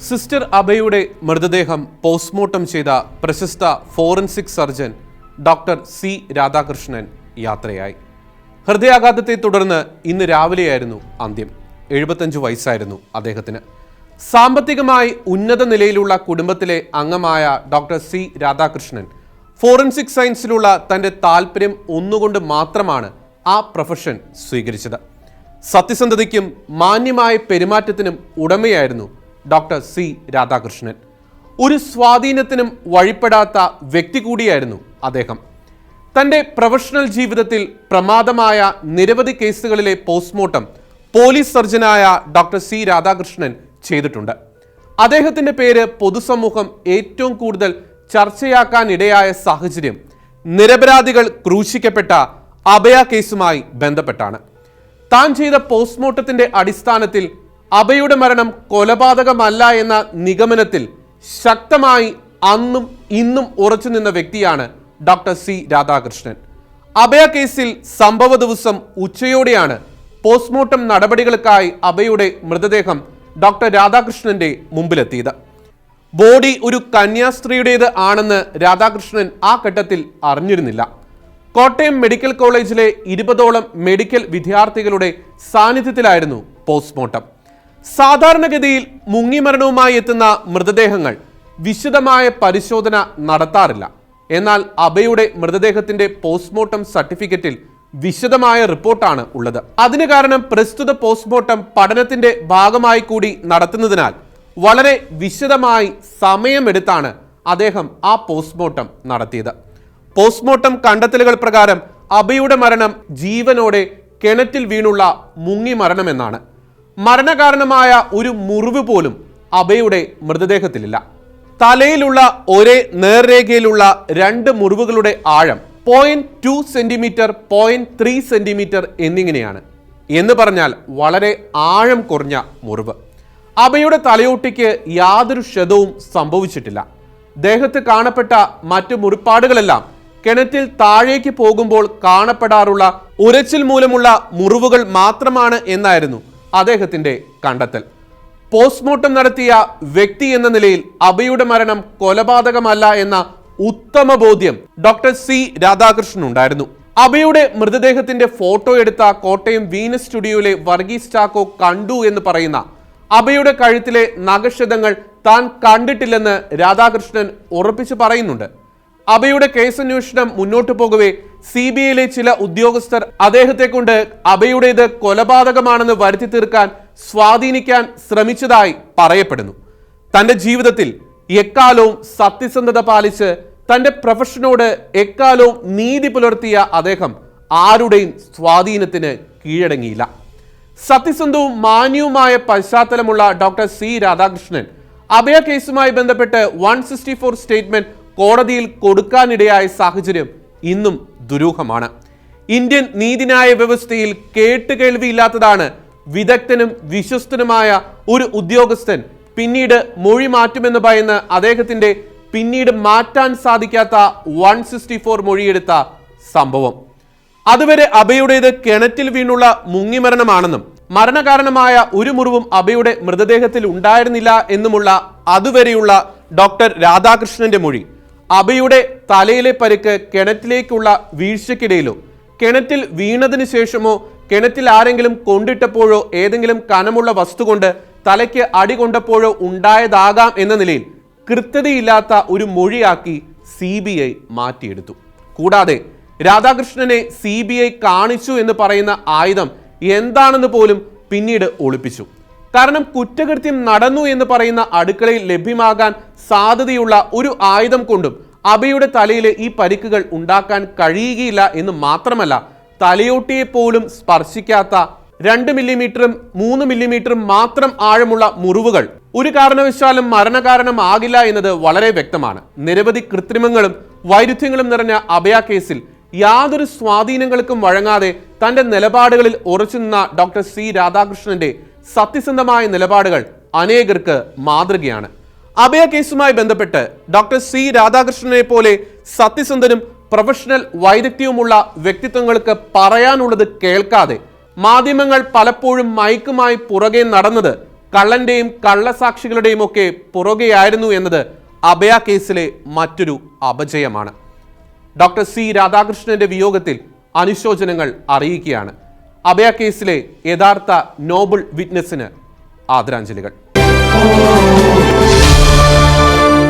Sister അബയുടെ മൃതദേഹം postmortem ചെയ്ത പ്രശസ്ത forensic surgeon doctor C Radhakrishnan യാത്രയായി. ഹൃദയാഘാതത്തെ തുടർന്ന് ഇന്ന് രാവിലെയായിരുന്നു അന്ത്യം. എഴുപത്തഞ്ച് വയസ്സായിരുന്നു അദ്ദേഹത്തിന്. സാമ്പത്തികമായി ഉന്നത നിലയിലുള്ള കുടുംബത്തിലെ അംഗമായ ഡോക്ടർ സി രാധാകൃഷ്ണൻ ഫോറൻസിക് സയൻസിലുള്ള തന്റെ താല്പര്യം ഒന്നുകൊണ്ട് മാത്രമാണ് ആ പ്രൊഫഷൻ സ്വീകരിച്ചത്. സത്യസന്ധതയ്ക്കും മാന്യമായ പെരുമാറ്റത്തിനും ഉടമയായിരുന്നു ഡോക്ടർ സി രാധാകൃഷ്ണൻ. ഒരു സ്വാധീനത്തിനും വഴിപ്പെടാത്ത വ്യക്തി കൂടിയായിരുന്നു അദ്ദേഹം. തന്റെ പ്രൊഫഷണൽ ജീവിതത്തിൽ പ്രമാദമായ നിരവധി കേസുകളിലെ പോസ്റ്റ്മോർട്ടം പോലീസ് സർജനായ ഡോക്ടർ സി രാധാകൃഷ്ണൻ ചെയ്തിട്ടുണ്ട്. അദ്ദേഹത്തിന്റെ പേര് പൊതുസമൂഹം ഏറ്റവും കൂടുതൽ ചർച്ചയാക്കാനിടയായ സാഹചര്യം നിരപരാധികൾ ക്രൂശിക്കപ്പെട്ട അഭയ കേസുമായി ബന്ധപ്പെട്ടാണ്. താൻ ചെയ്ത പോസ്റ്റ്മോർട്ടത്തിന്റെ അടിസ്ഥാനത്തിൽ അബയുടെ മരണം കൊലപാതകമല്ല എന്ന നിഗമനത്തിൽ ശക്തമായി അന്നും ഇന്നും ഉറച്ചു നിന്ന വ്യക്തിയാണ് ഡോക്ടർ സി രാധാകൃഷ്ണൻ. അഭയ കേസിൽ സംഭവ ദിവസം ഉച്ചയോടെയാണ് പോസ്റ്റ്മോർട്ടം നടപടികൾക്കായി അബയുടെ മൃതദേഹം ഡോക്ടർ രാധാകൃഷ്ണന്റെ മുമ്പിലെത്തിയത്. ബോഡി ഒരു കന്യാസ്ത്രീയുടേത് ആണെന്ന് രാധാകൃഷ്ണൻ ആ ഘട്ടത്തിൽ അറിഞ്ഞിരുന്നില്ല. കോട്ടയം മെഡിക്കൽ കോളേജിലെ ഇരുപതോളം മെഡിക്കൽ വിദ്യാർത്ഥികളുടെ സാന്നിധ്യത്തിലായിരുന്നു പോസ്റ്റ്മോർട്ടം. സാധാരണഗതിയിൽ മുങ്ങിമരണവുമായി എത്തുന്ന മൃതദേഹങ്ങൾ വിശദമായ പരിശോധന നടത്താറില്ല. എന്നാൽ അബയുടെ മൃതദേഹത്തിന്റെ പോസ്റ്റ്മോർട്ടം സർട്ടിഫിക്കറ്റിൽ വിശദമായ റിപ്പോർട്ടാണ് ഉള്ളത്. അതിന് കാരണം പ്രസ്തുത പോസ്റ്റ്മോർട്ടം പഠനത്തിന്റെ ഭാഗമായി കൂടി നടത്തുന്നതിനാൽ വളരെ വിശദമായി സമയമെടുത്താണ് അദ്ദേഹം ആ പോസ്റ്റ്മോർട്ടം നടത്തിയത്. പോസ്റ്റ്മോർട്ടം കണ്ടെത്തലുകൾ പ്രകാരം അബയുടെ മരണം ജീവനോടെ കിണറ്റിൽ വീണുള്ള മുങ്ങി മരണമെന്നാണ് മരണകാരണമായ ഒരു മുറിവ് പോലും അബയുടെ മൃതദേഹത്തിലില്ല. തലയിലുള്ള ഒരേ നേർരേഖയിലുള്ള രണ്ട് മുറിവുകളുടെ ആഴം point two centimetre point three centimetre എന്നിങ്ങനെയാണ്. എന്ന് പറഞ്ഞാൽ വളരെ ആഴം കുറഞ്ഞ മുറിവ്. അബയുടെ തലയോട്ടിക്ക് യാതൊരു ക്ഷതവും സംഭവിച്ചിട്ടില്ല. ദേഹത്ത് കാണപ്പെട്ട മറ്റു മുറിപ്പാടുകളെല്ലാം കിണറ്റിൽ താഴേക്ക് പോകുമ്പോൾ കാണപ്പെടാറുള്ള ഉരച്ചിൽ മൂലമുള്ള മുറിവുകൾ മാത്രമാണ് എന്നായിരുന്നു അദ്ദേഹത്തിന്റെ കണ്ടെത്തൽ. പോസ്റ്റ്മോർട്ടം നടത്തിയ വ്യക്തി എന്ന നിലയിൽ അബയുടെ മരണം കൊലപാതകമല്ല എന്ന ഉത്തമ ബോധ്യം ഡോക്ടർ സി രാധാകൃഷ്ണൻ ഉണ്ടായിരുന്നു. അബയുടെ മൃതദേഹത്തിന്റെ ഫോട്ടോ എടുത്ത കോട്ടയം വീനസ് സ്റ്റുഡിയോയിലെ വർഗീസ് ചാക്കോ കണ്ടു എന്ന് പറയുന്ന അബയുടെ കഴുത്തിലെ നഗക്ഷതങ്ങൾ താൻ കണ്ടിട്ടില്ലെന്ന് രാധാകൃഷ്ണൻ ഉറപ്പിച്ചു പറയുന്നുണ്ട്. അബയുടെ കേസന്വേഷണം മുന്നോട്ടു പോകവേ സി ബി ഐയിലെ ചില ഉദ്യോഗസ്ഥർ അദ്ദേഹത്തെ കൊണ്ട് അബയുടേത് കൊലപാതകമാണെന്ന് വരുത്തി തീർക്കാൻ സ്വാധീനിക്കാൻ ശ്രമിച്ചതായി പറയപ്പെടുന്നു. തന്റെ ജീവിതത്തിൽ എക്കാലവും സത്യസന്ധത പാലിച്ച് തന്റെ പ്രൊഫഷനോട് എക്കാലവും നീതി പുലർത്തിയ അദ്ദേഹം ആരുടെയും സ്വാധീനത്തിന് കീഴടങ്ങിയില്ല. സത്യസന്ധവും മാന്യവുമായ പശ്ചാത്തലമുള്ള ഡോക്ടർ സി രാധാകൃഷ്ണൻ അഭയ കേസുമായി ബന്ധപ്പെട്ട് വൺ സിക്സ്റ്റി ഫോർ സ്റ്റേറ്റ്മെന്റ് കോടതിയിൽ കൊടുക്കാനിടയായ സാഹചര്യം ഇന്നും ദുരൂഹമാണ്. ഇന്ത്യൻ നീതിന്യായ വ്യവസ്ഥയിൽ കേട്ടുകേൾവിയില്ലാത്തതാണ് വിദഗ്ധനും വിശ്വസ്തനുമായ ഒരു ഉദ്യോഗസ്ഥൻ പിന്നീട് മൊഴി മാറ്റുമെന്ന് പറയുന്ന അദ്ദേഹത്തിന്റെ പിന്നീട് മാറ്റാൻ സാധിക്കാത്ത വൺ സിക്സ്റ്റി ഫോർ മൊഴിയെടുത്ത സംഭവം. അതുവരെ അബയുടേത് കിണറ്റിൽ വീണുള്ള മുങ്ങിമരണമാണെന്നും മരണകാരണമായ ഒരു മുറിവും അബയുടെ മൃതദേഹത്തിൽ ഉണ്ടായിരുന്നില്ല എന്നുമുള്ള അതുവരെയുള്ള ഡോക്ടർ രാധാകൃഷ്ണന്റെ മൊഴി. അബയുടെ തലയിലെ പരിക്ക് കിണറ്റിലേക്കുള്ള വീഴ്ചയ്ക്കിടയിലോ കിണറ്റിൽ വീണതിന് ശേഷമോ കിണറ്റിൽ ആരെങ്കിലും കൊണ്ടിട്ടപ്പോഴോ ഏതെങ്കിലും കനമുള്ള വസ്തു കൊണ്ട് തലയ്ക്ക് അടി കൊണ്ടപ്പോഴോ ഉണ്ടായതാകാം എന്ന നിലയിൽ കൃത്യതയില്ലാത്ത ഒരു മൊഴിയാക്കി സി ബി ഐ മാറ്റിയെടുത്തു. കൂടാതെ രാധാകൃഷ്ണനെ സി ബി ഐ കാണിച്ചു എന്ന് പറയുന്ന ആയുധം എന്താണെന്ന് പോലും പിന്നീട് ഒളിപ്പിച്ചു. കാരണം കുറ്റകൃത്യം നടന്നു എന്ന് പറയുന്ന അടുക്കളയിൽ ലഭ്യമാകാൻ സാധ്യതയുള്ള ഒരു ആയുധം കൊണ്ടും അബയുടെ തലയിൽ ഈ പരിക്കുകൾ ഉണ്ടാക്കാൻ കഴിയുകയില്ല എന്ന് മാത്രമല്ല തലയോട്ടിയെ പോലും സ്പർശിക്കാത്ത രണ്ട് മില്ലിമീറ്ററും മൂന്ന് മില്ലിമീറ്ററും മാത്രം ആഴമുള്ള മുറിവുകൾ ഒരു കാരണവശാലും മരണകാരണമാകില്ല എന്നത് വളരെ വ്യക്തമാണ്. നിരവധി കൃത്രിമങ്ങളും വൈരുദ്ധ്യങ്ങളും നിറഞ്ഞ അഭയ കേസിൽ യാതൊരു സ്വാധീനങ്ങൾക്കും വഴങ്ങാതെ തന്റെ നിലപാടുകളിൽ ഉറച്ചു നിന്ന ഡോക്ടർ സി രാധാകൃഷ്ണന്റെ സത്യസന്ധമായ നിലപാടുകൾ അനേകർക്ക് മാതൃകയാണ്. അഭയ കേസുമായി ബന്ധപ്പെട്ട് ഡോക്ടർ സി രാധാകൃഷ്ണനെ പോലെ സത്യസന്ധനും പ്രൊഫഷണൽ വൈദഗ്ധ്യവുമുള്ള വ്യക്തിത്വങ്ങൾക്ക് പറയാനുള്ളത് കേൾക്കാതെ മാധ്യമങ്ങൾ പലപ്പോഴും മയക്കുമായി പുറകെ നടന്നത് കള്ളന്റെയും കള്ളസാക്ഷികളുടെയും ഒക്കെ പുറകെയായിരുന്നു എന്നത് അഭയ കേസിലെ മറ്റൊരു അപജയമാണ്. ഡോക്ടർ സി രാധാകൃഷ്ണന്റെ വിയോഗത്തിൽ അനുശോചനങ്ങൾ അറിയിക്കുകയാണ്. അഭയ കേസിലെ യഥാർത്ഥ നോബിൾ വിറ്റ്നസിന് ആദരാഞ്ജലികൾ.